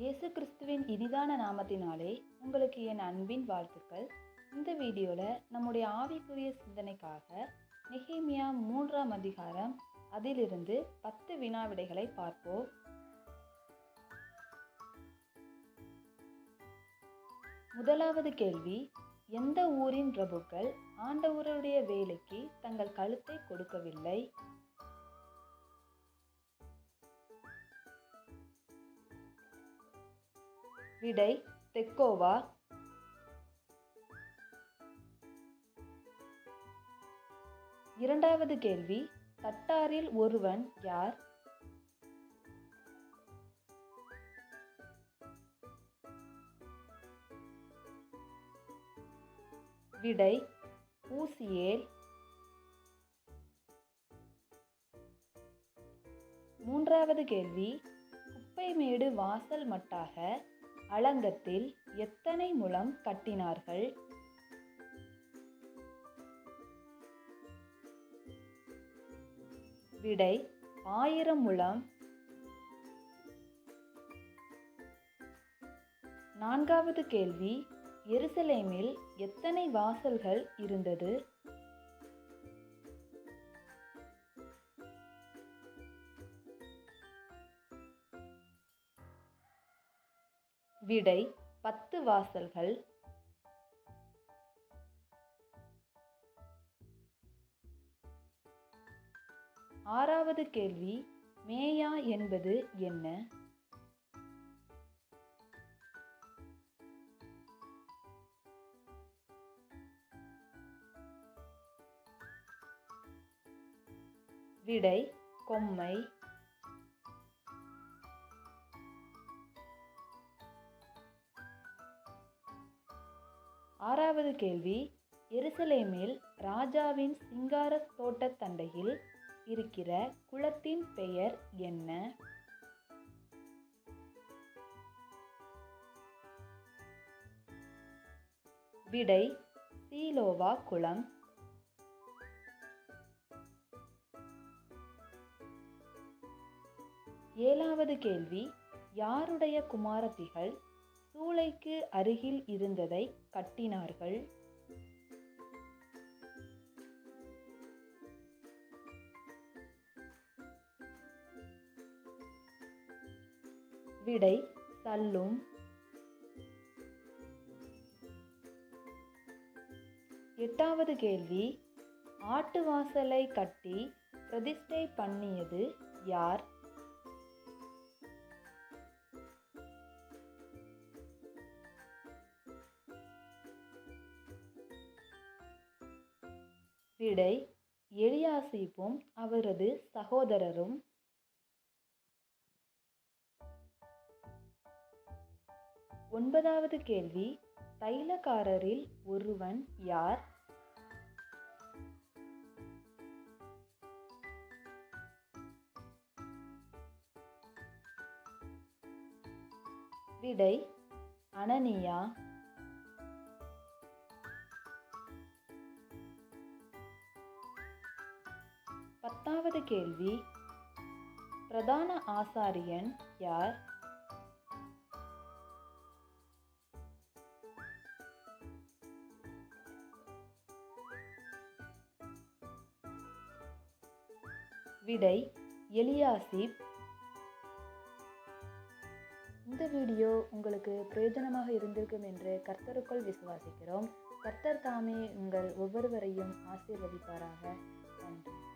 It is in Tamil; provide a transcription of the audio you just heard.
இயேசு கிறிஸ்துவின் இனிதான நாமத்தினாலே உங்களுக்கு என் அன்பின் வாழ்த்துக்கள். இந்த வீடியோவில் நம்முடைய ஆவிக்குரிய சிந்தனைக்காக நெஹேமியா மூன்றாம் அதிகாரம் அதிலிருந்து பத்து வினாவிடைகளை பார்ப்போம். முதலாவது கேள்வி எந்த ஊரின் பிரபுக்கள் ஆண்டவருடைய வேலைக்கு தங்கள் கழுத்தை கொடுக்கவில்லை? விடை தெக்கோவா. இரண்டாவது கேள்வி தட்டாரில் ஒருவன் யார்? விடை ஊசியேல். மூன்றாவது கேள்வி குப்பைமேடு வாசல் மட்டாக அலங்கத்தில் எத்தனை முழம் கட்டினார்கள்? விடை ஆயிரம் முழம். நான்காவது கேள்வி எருசலேமில் எத்தனை வாசல்கள் இருந்தது? விடை பத்து வாசல்கள். ஆறாவது கேள்வி மேயா என்பது என்ன? விடை கொம்மை. ஆறாவது கேள்வி எருசலேமில் ராஜாவின் சிங்கார தோட்ட தண்டையில் இருக்கிற குளத்தின் பெயர் என்ன? விடை சீலோவா குளம். ஏழாவது கேள்வி யாருடைய குமாரத்திகள் சூளைக்கு அருகில் இருந்ததை கட்டினார்கள். விடை சல்லும். எட்டாவது கேள்வி ஆட்டு வாசலை கட்டி பிரதிஷ்டை பண்ணியது யார்? விடை எலியாசிப்பும் அவரது சகோதரரும். ஒன்பதாவது கேள்வி. தைலக்காரரில் ஒருவன் யார்? விடை அனனியா. பத்தாவது கேள்வி பிரதான ஆசாரியன் யார்? விடை எலியாசிப். இந்த வீடியோ உங்களுக்கு பிரயோஜனமாக இருந்திருக்கும் என்று கர்த்தருக்குள் விசுவாசிக்கிறோம். கர்த்தர் தாமே உங்கள் ஒவ்வொருவரையும் ஆசீர்வதிப்பாராக. நன்றி.